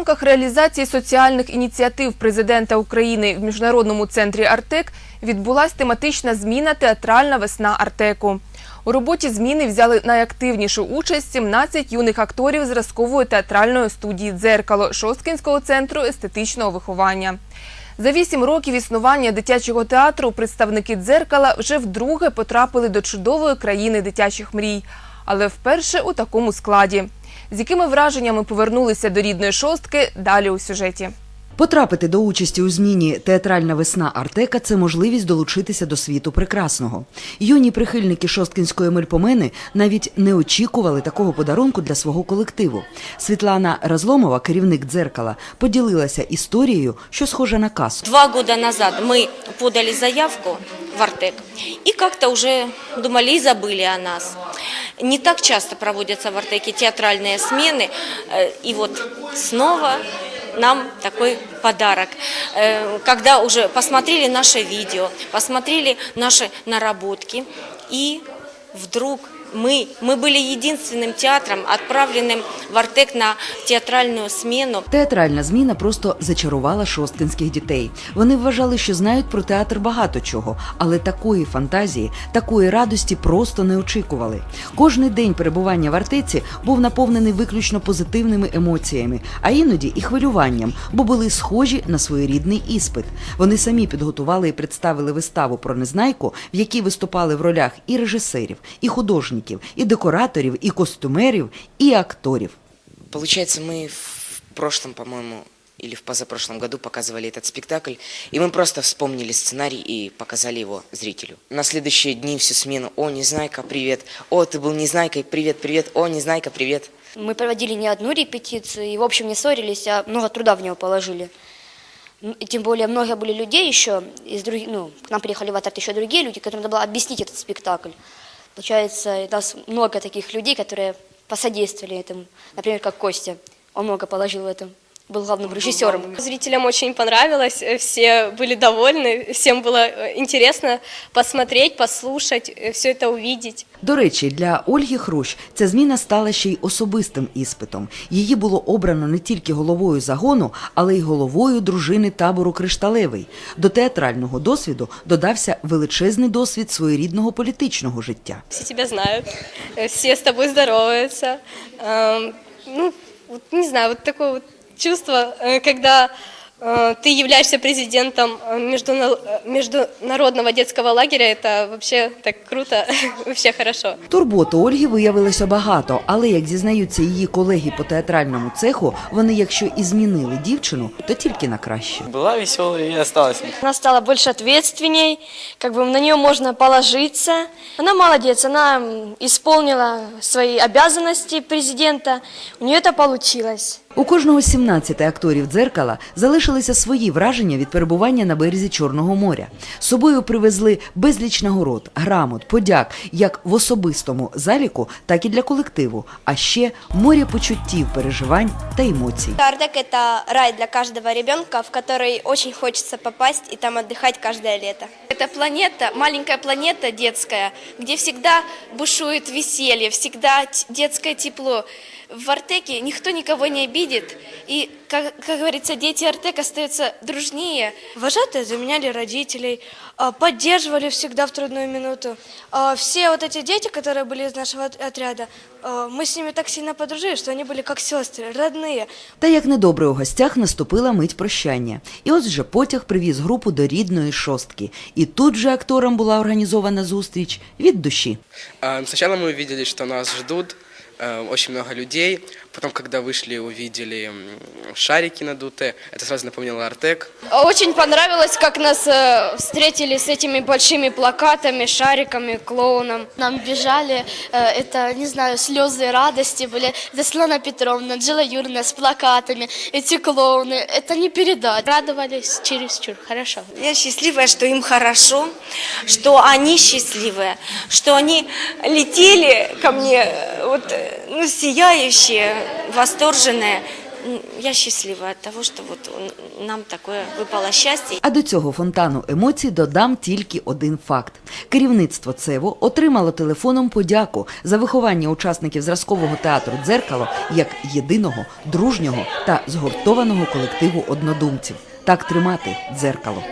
В рамках реалізації соціальних ініціатив президента України в міжнародному центрі Артек відбулась тематична зміна Театральна весна Артеку. У роботі зміни взяли найактивнішу участь 17 юних акторів зразкової театральної студії Дзеркало Шосткінського центру естетичного виховання. За вісім років існування дитячого театру представники дзеркала вже вдруге потрапили до чудової країни дитячих мрій, але вперше у такому складі. З якими враженнями повернулися до рідної шостки далі у сюжеті. Потрапити до участі у зміні Театральна весна Артека це можливість долучитися до світу прекрасного. Юні прихильники шосткінської мельпомени навіть не очікували такого подарунку для свого колективу. Світлана Разломова, керівник дзеркала, поділилася історією, що схожа на казку. Два года назад мы подали заявку в Артек и как-то уже думали и забыли о нас. Не так часто проводятся в Артеке театральные смены, э, и вот снова нам такой подарок. Э, Когда уже посмотрели наше видео, посмотрели наши наработки, и вдруг мы, мы были единственным театром, отправленным в Артек на театральную смену. Театральна зміна просто зачарувала шосткинських дітей. Вони вважали, що знають про театр багато чого, але такої фантазії, такої радості просто не очікували. Кожний день перебування в артеці був наповнений виключно позитивними емоціями, а іноді і хвилюванням, бо були схожі на своєрідний іспит. Вони самі підготували і представили виставу про незнайку, в якій виступали в ролях і режисерів, і художників, і декораторів, і костюмерів, і акторів. Получается, мы в прошлом, по-моему, или в позапрошлом году показывали этот спектакль, и мы просто вспомнили сценарий и показали его зрителю. На следующие дни всю смену «О, Незнайка, привет! О, ты был Незнайкой, привет, привет! О, Незнайка, привет!» Мы проводили не одну репетицию, и, в общем, не ссорились, а много труда в него положили. М, И тем более много были людей еще, из других, ну, к нам приехали в Атарт еще другие люди, которым надо было объяснить этот спектакль. Получается, у нас много таких людей, которые посодействовали этому. Например, как Костя. Он много положил в этом. Был главным режиссером. Зрителям очень понравилось, э, все были довольны, всем было э, интересно посмотреть, послушать, все это увидеть. До речі, для Ольги Хрущ ця зміна стала ще й особистим іспитом. Її було обрано не тільки головою загону, але й головою дружини табору Кришталевий. До театрального досвіду додався величезний досвід своєрідного політичного життя. Все тебя знают, э, все с тобой здороваются. Эм, Ну, вот не знаю, вот такое вот чувство, э, когда ты являешься президентом э, междуна- э, международного детского лагеря, это вообще так круто, вообще хорошо. Турботи Ольги виявилося багато, але як зізнаються її колеги по театральному цеху, вони, якщо і змінили дівчину, то тільки на краще. Была веселой и осталась. Она стала больше ответственней, как бы на нее можно положиться. Она молодец, она м, исполнила свои обязанности президента, у нее это получилось. У кожного з 17 акторів дзеркала залишилися свої враження від перебування на березі Чорного моря. З собою привезли безліч нагород, грамот, подяк як в особистому заліку, так і для колективу, а ще море почуттів, переживань та емоцій. Ардек – это рай для каждого ребенка, в который очень хочется попасть и там отдыхать каждое лето. Это планета, маленькая планета детская, где всегда бушует веселье, всегда т- детское тепло. В Артеке никто никого не обидит, и, как, как говорится, дети Артека остаются дружнее. Вожатые заменяли родителей, а, поддерживали всегда в трудную минуту. А, Все вот эти дети, которые были из нашего от- отряда, а, мы с ними так сильно подружились, что они были как сестры, родные. Та як недобре у гостях наступила мить прощання. І ось вже потяг привіз групу до рідної шостки. І тут же акторам була організована зустріч від душі. А, Сначала мы увидели, что нас ждут э, очень много людей. Потом, когда вышли, увидели шарики надутые. Это сразу напомнило Артек. Очень понравилось, как нас э, встретили с этими большими плакатами, шариками, клоуном. Нам бежали, э, это, не знаю, слезы радости были. Заслана Петровна, Джила Юрьевна с плакатами, эти клоуны. Это не передать. Радовались чересчур, хорошо. Я счастливая, что им хорошо, что они счастливые, что они летели ко мне, э, вот, э, ну, сияющие, восторженные. м, я счастлива от того, что вот м, нам такое выпало счастье. А до цього фонтану емоцій додам тільки один факт: керівництво ЦЕВО отримало телефоном подяку за виховання учасників зразкового театру Дзеркало як єдиного, дружнього та згуртованого колективу однодумців. Так тримати дзеркало.